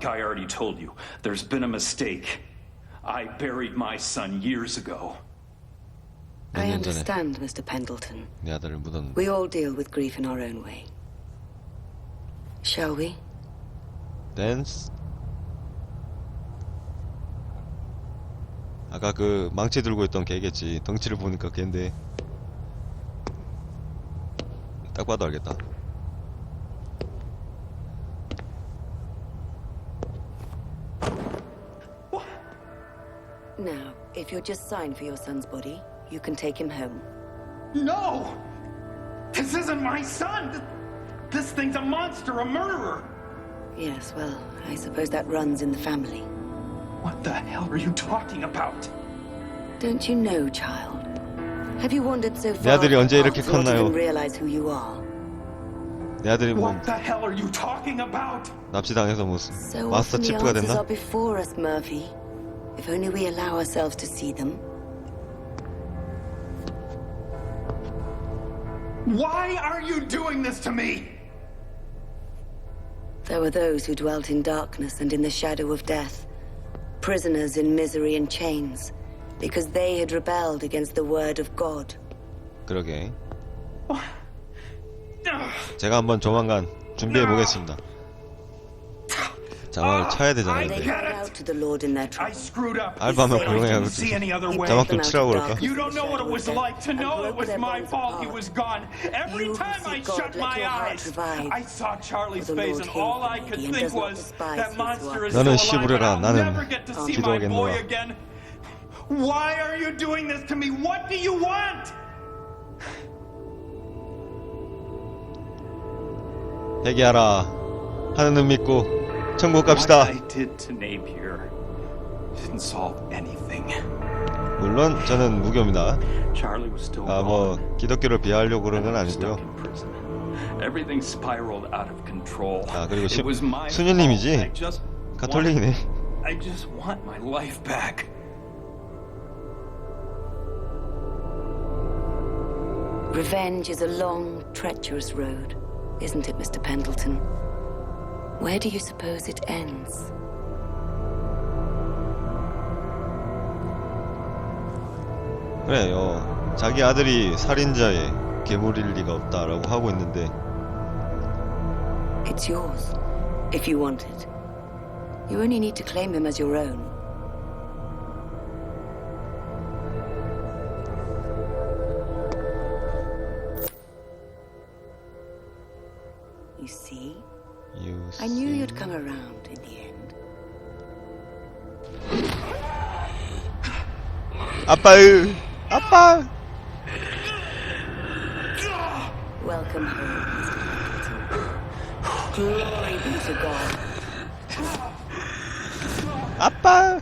Like I already told you, there's been a mistake. I buried my son years ago. I understand, Mr. Pendleton. 내 아들을 묻었는데 We all deal with grief in our own way. Shall we? 댄스 아까 그 망치 들고 있던 걔겠지 덩치를 보니까 걔인데 딱 봐도 알겠다 Now, if you'll just sign for your son's body, you can take him home. No! This isn't my son! Th- This thing's a monster, a murderer! Yes, well, I suppose that runs in the family. What the hell are you talking about? Don't you know, child? Have you wandered so 내 far 아들이 언제 from 이렇게 paths not to 컸나요? even realize who you are? 내 아들이 뭐 What the hell are you talking about? 납치당해서 무슨 So 마스터 often the 치프가 answers 됐나? are before us, Murphy. If only we allow ourselves to see them. Why are you doing this to me? There were those who dwelt in darkness and in the shadow of death, prisoners in misery and chains, because they had rebelled against the word of God. 그러게 Ugh. 제가 한번 조만간 준비해 보겠습니다 자막을 쳐야 되잖아 I They 근데. 알바면 I 고용해가지고 didn't see any other way. 자막 좀 치라고 그럴까? darkness You and don't the know what it shadow was of like to death, know and it broke was their my bonds fault he apart. was gone. Every You who time I seek God, shut let my your heart eyes, revive. I saw Charlie's For the face, Lord and hears all I the could needy and think does not was despise that his who monster are is 너는 still alive, and 씨부려라. I'll 나는 never get to see my 기도하겠노라. boy again. Why are you doing this to me? What do you want? 회개하라 하느님 믿고 천국 갑시다 What I did to Napier didn't solve anything. 물론 저는 무교입니다 Charlie was still 아. 뭐 기독교를 비하하려고 그런 건 아니고요 in prison. Everything spiraled out of control. 아, 그리고 It 시- was my 수녀님이지? 가톨릭이네 want- I just want my life back. Revenge is a long, treacherous road, isn't it, Mr. Pendleton? Where do you suppose it ends? 그래요 자기 아들이 살인자의 괴물일 리가 없다라고 하고 있는데 It's yours, if you want it. You only need to claim him as your own. 아빠 Welcome home, Mr. Pendleton. Glory be to God. 아빠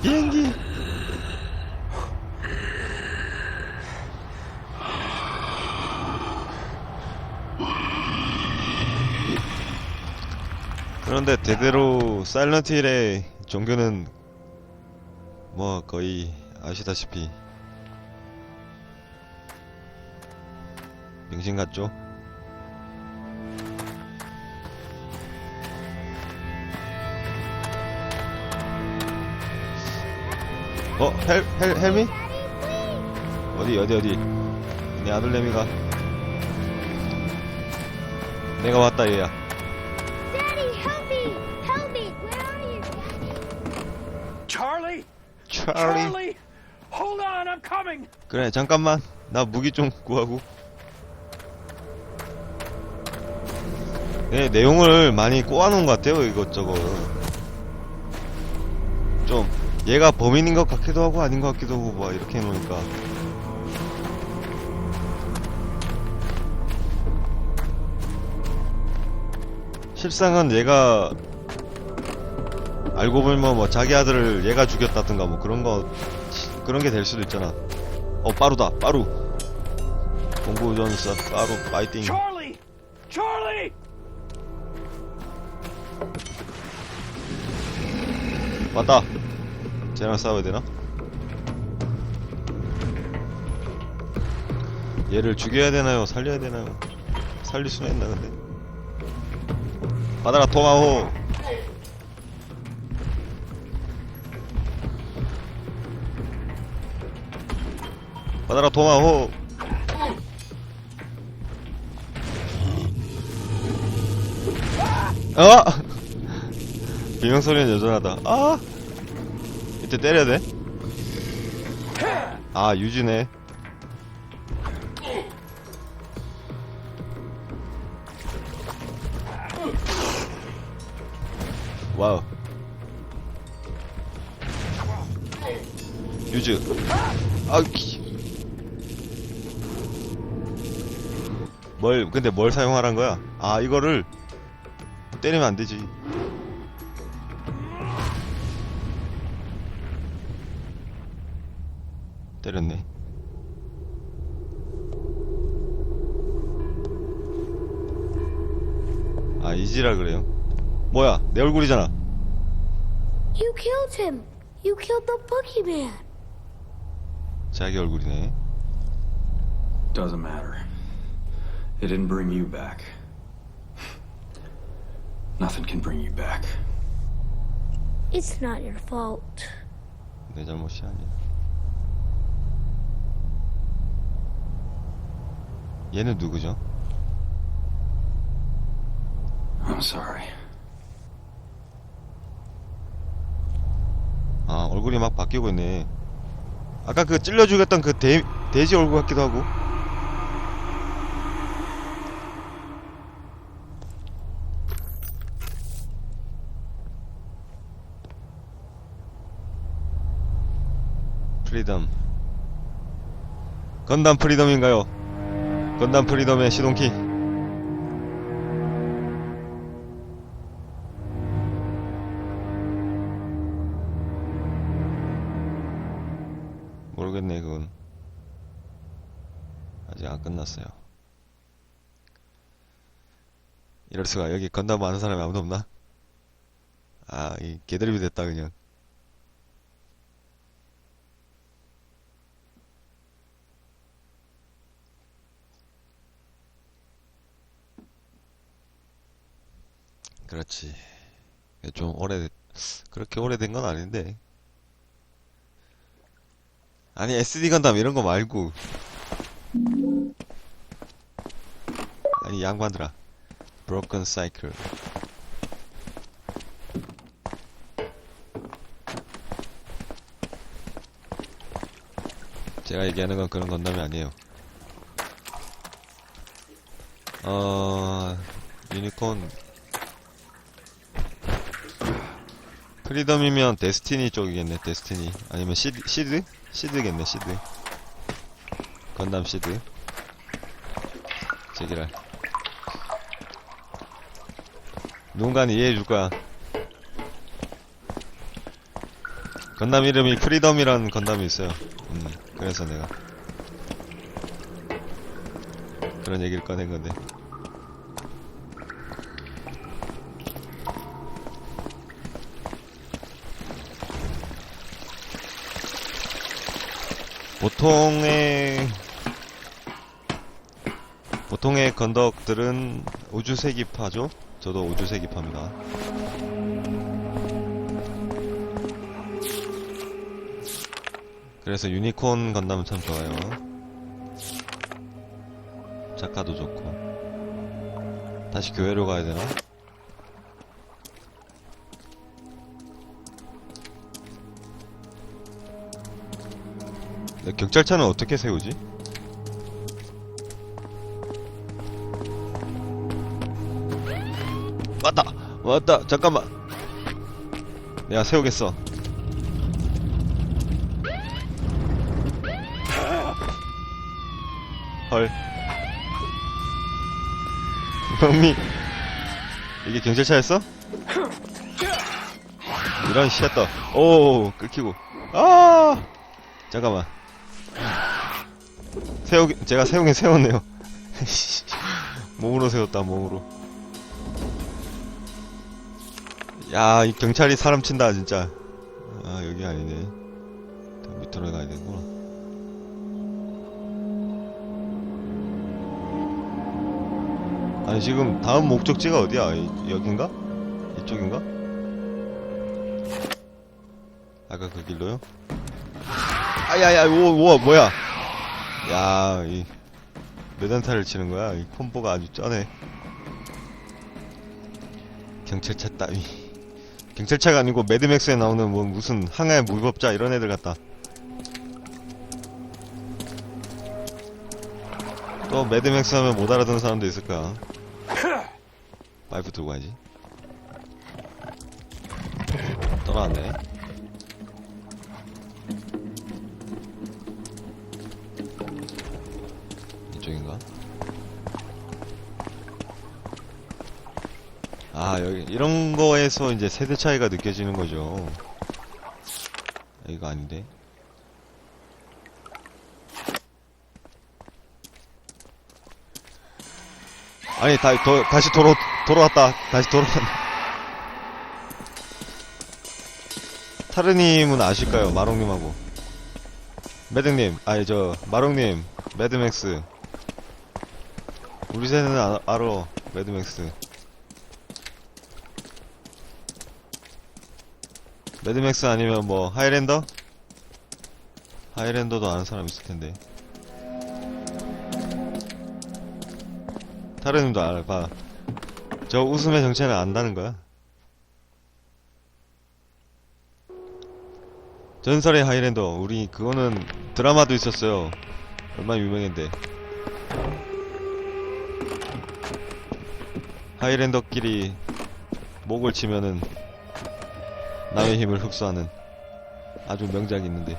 비행기 그런데 대대로 사일런트 힐의 종교는 뭐 거의 아시다시피 명신 같죠? 어? 헬, 헬, 헬미? 어디, 어디, 어디? 내 아들 레미가. 내가 왔다, 얘야. Charlie! 찰리. Hold on, I'm coming! 그래, 잠깐만. 나 무기 좀 구하고. 네, 내용을 많이 꼬아놓은 것 같아요, 이것저것. 좀, 얘가 범인인 것 같기도 하고 아닌 것 같기도 하고, 막 이렇게 해놓으니까. 실상은 얘가 알고 보면 뭐 자기 아들을 얘가 죽였다든가 뭐 그런 거 그런 게 될 수도 있잖아. 어 빠루다 빠루. 공구 전사 빠루 파이팅. Charlie! Charlie! 맞다. 쟤랑 싸워야 되나? 얘를 죽여야 되나요? 살려야 되나요? 살릴 수는 있나 근데? 받아라 토마호. 받아라 도마호 어! 비명 소리는 여전하다 아! 이때 때려야 돼? 아 유지네 와우 유즈 아 기. 뭘 근데 뭘 사용하란 거야 아 이거를 때리면 안 되지 때렸네 아 이지라 그래요 뭐야 내 얼굴이잖아 You killed him. You killed the boogeyman. 자기 얼굴이네 Doesn't matter. It didn't bring you back. Nothing can bring you back. It's not your fault. 내 잘못이 아니야 얘는 누구죠? I'm sorry. 아 얼굴이 막 바뀌고 있네 아까 그 찔러 죽였던 그 돼, 돼지 얼굴 같기도 하고 프리덤. 건담 프리덤인가요? 건담 프리덤의 시동키. 모르겠네 그건. 아직 안 끝났어요. 이럴 수가. 여기 건담 아는 사람이 아무도 없나? 아이 개드립이 됐다 그냥 그렇지. 좀 오래 그렇게 오래된 건 아닌데. 아니 SD 건담 이런 거 말고. 아니 양반들아. 브로큰 사이클 제가 얘기하는 건 그런 건담이 아니에요. 어 유니콘 프리덤이면 데스티니 쪽이겠네 데스티니. 아니면 시드? 시드? 시드겠네 시드. 건담 시드. 제기랄. 누군가는 이해해줄 거야 건담 이름이 프리덤이라는 건담이 있어요. 음 그래서 내가 그런 얘기를 꺼낸 건데 보통의 보통의 건덕들은 우주세기파죠. 저도 우주세기파입니다. 그래서 유니콘 건담은 참 좋아요. 작가도 좋고. 다시 교회로 가야 되나? 경찰차는 어떻게 세우지? 왔다! 왔다! 잠깐만! 내가 세우겠어. 헐. 형미, 이게 경찰차였어? 이런 씨앗다. 오, 끊기고. 아! 잠깐만. 세우기, 제가 세우긴 세웠네요. 몸으로 세웠다, 몸으로. 야, 이 경찰이 사람 친다, 진짜. 아, 여기 아니네. 더 밑으로 가야 되구나. 아니, 지금 다음 목적지가 어디야? 이- 여긴가? 이쪽인가? 아까 그 길로요? 아야야, 오, 오, 뭐야? 야, 이 메단타를 치는 거야. 이 콤보가 아주 쩌네. 경찰차 따위. 경찰차가 아니고 매드맥스에 나오는 뭐 무슨 항해 무법자 이런 애들 같다. 또 매드맥스 하면 못 알아듣는 사람도 있을 거야. 파이프 들고 가야지. 떠나왔네. 여기, 이런 거에서 이제 세대 차이가 느껴지는 거죠. 여기가 아닌데. 아니, 다, 도, 다시 돌아, 돌아왔다. 다시 돌아왔다. 타르님은 아실까요? 마롱님하고. 매드님, 아니, 저, 마롱님, 매드맥스. 우리 세대는 아, 알아, 매드맥스. 매드맥스 아니면 뭐, 하이랜더? 하이랜더도 아는 사람 있을 텐데. 타르님도 알아, 봐. 저 웃음의 정체는 안다는 거야. 전설의 하이랜더, 우리, 그거는 드라마도 있었어요. 얼마나 유명했는데. 하이랜더끼리 목을 치면은 남의 힘을 흡수하는 아주 명작이 있는데.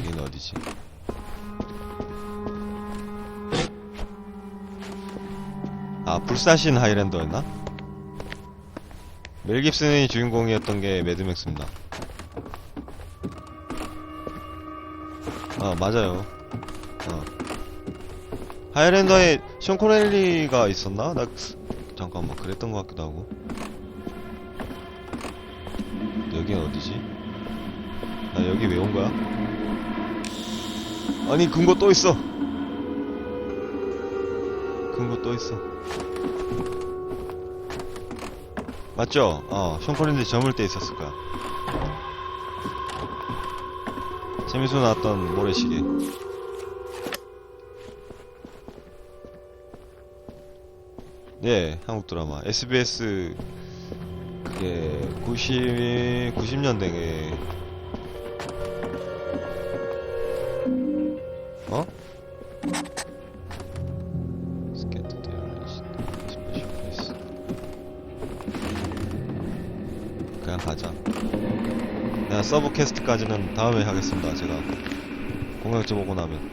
여기는 어디지? 아, 불사신 하이랜더였나? 멜 깁슨이 주인공이었던 게 매드맥스입니다. 아, 맞아요. 어. 하이랜더에 션 코넬리가 있었나? 나, 잠깐만, 그랬던 것 같기도 하고. 여긴 어디지? 나 여기 왜 온 거야? 아니, 근거 또 있어! 근거 또 있어. 맞죠? 어, 션 코넬리 저물 때 있었을 거야. 재미있어 나왔던 모래시계. 예, 한국 드라마. SBS, 그게, 90, 90년대에, 어? 그냥 가자. 그냥 서브 캐스트까지는 다음에 하겠습니다, 제가. 공약점 오고 나면.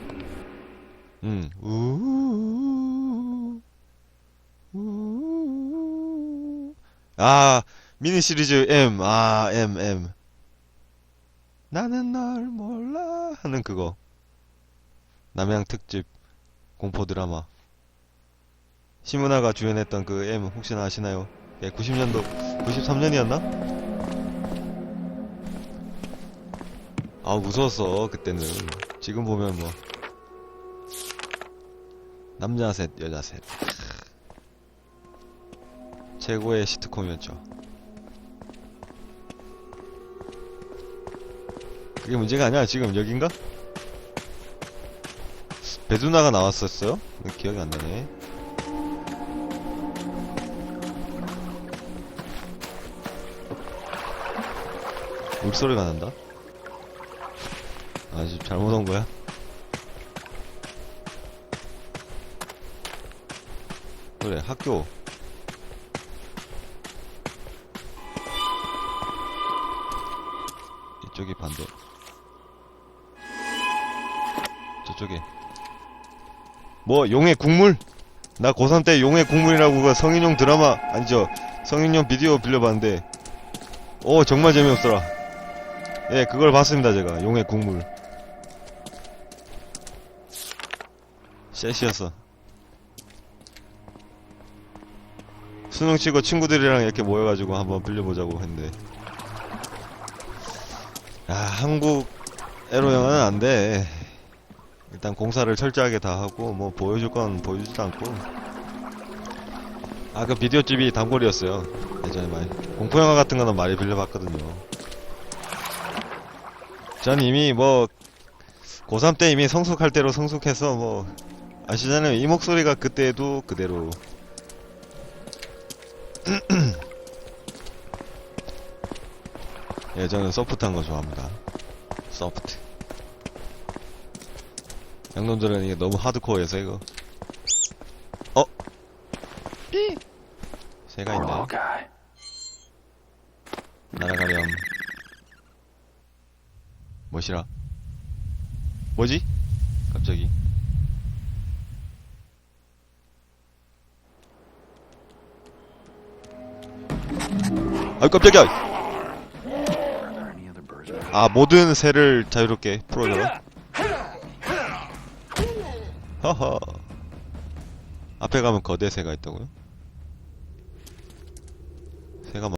음, 우우 우우. 우우우우. 아, 미니 시리즈 M, 아, M, M. 나는 널 몰라 하는 그거. 남양 특집 공포 드라마. 시문화가 주연했던 그 M 혹시나 아시나요? 예, 90년도, 93년이었나? 아, 무서웠어, 그때는. 지금 보면 뭐. 남자 셋, 여자 셋. 최고의 시트콤이었죠. 그게 문제가 아니야. 지금 여긴가? 배두나가 나왔었어요? 기억이 안 나네. 물소리가 난다? 아, 지금 잘못 온 거야? 그래, 학교. 뭐, 용의 국물? 나 고3 때 용의 국물이라고 그 성인용 드라마, 아니죠. 성인용 비디오 빌려봤는데, 오, 정말 재미없더라. 예, 그걸 봤습니다, 제가. 용의 국물. 셋이었어. 수능 치고 친구들이랑 이렇게 모여가지고 한번 빌려보자고 했는데. 야, 한국 에로 영화는 안 돼. 일단 공사를 철저하게 다 하고, 뭐, 보여줄 건 보여주지도 않고. 아, 그 비디오집이 단골이었어요. 예전에 많이. 공포영화 같은 거는 많이 빌려봤거든요. 전 이미 뭐, 고3 때 이미 성숙할 대로 성숙해서 뭐 아시잖아요 이 목소리가 그때도 그대로 예 저는 소프트한 거 좋아합니다 소프트 양놈들은 이게 너무 하드코어여서 이거 어? 새가 있네. 날아가렴 뭐시라 뭐지? 갑자기 아이 깜짝이야? 아 모든 새를 자유롭게 풀어줘라 허허 앞에 가면 거대 새가 있다고요? 새가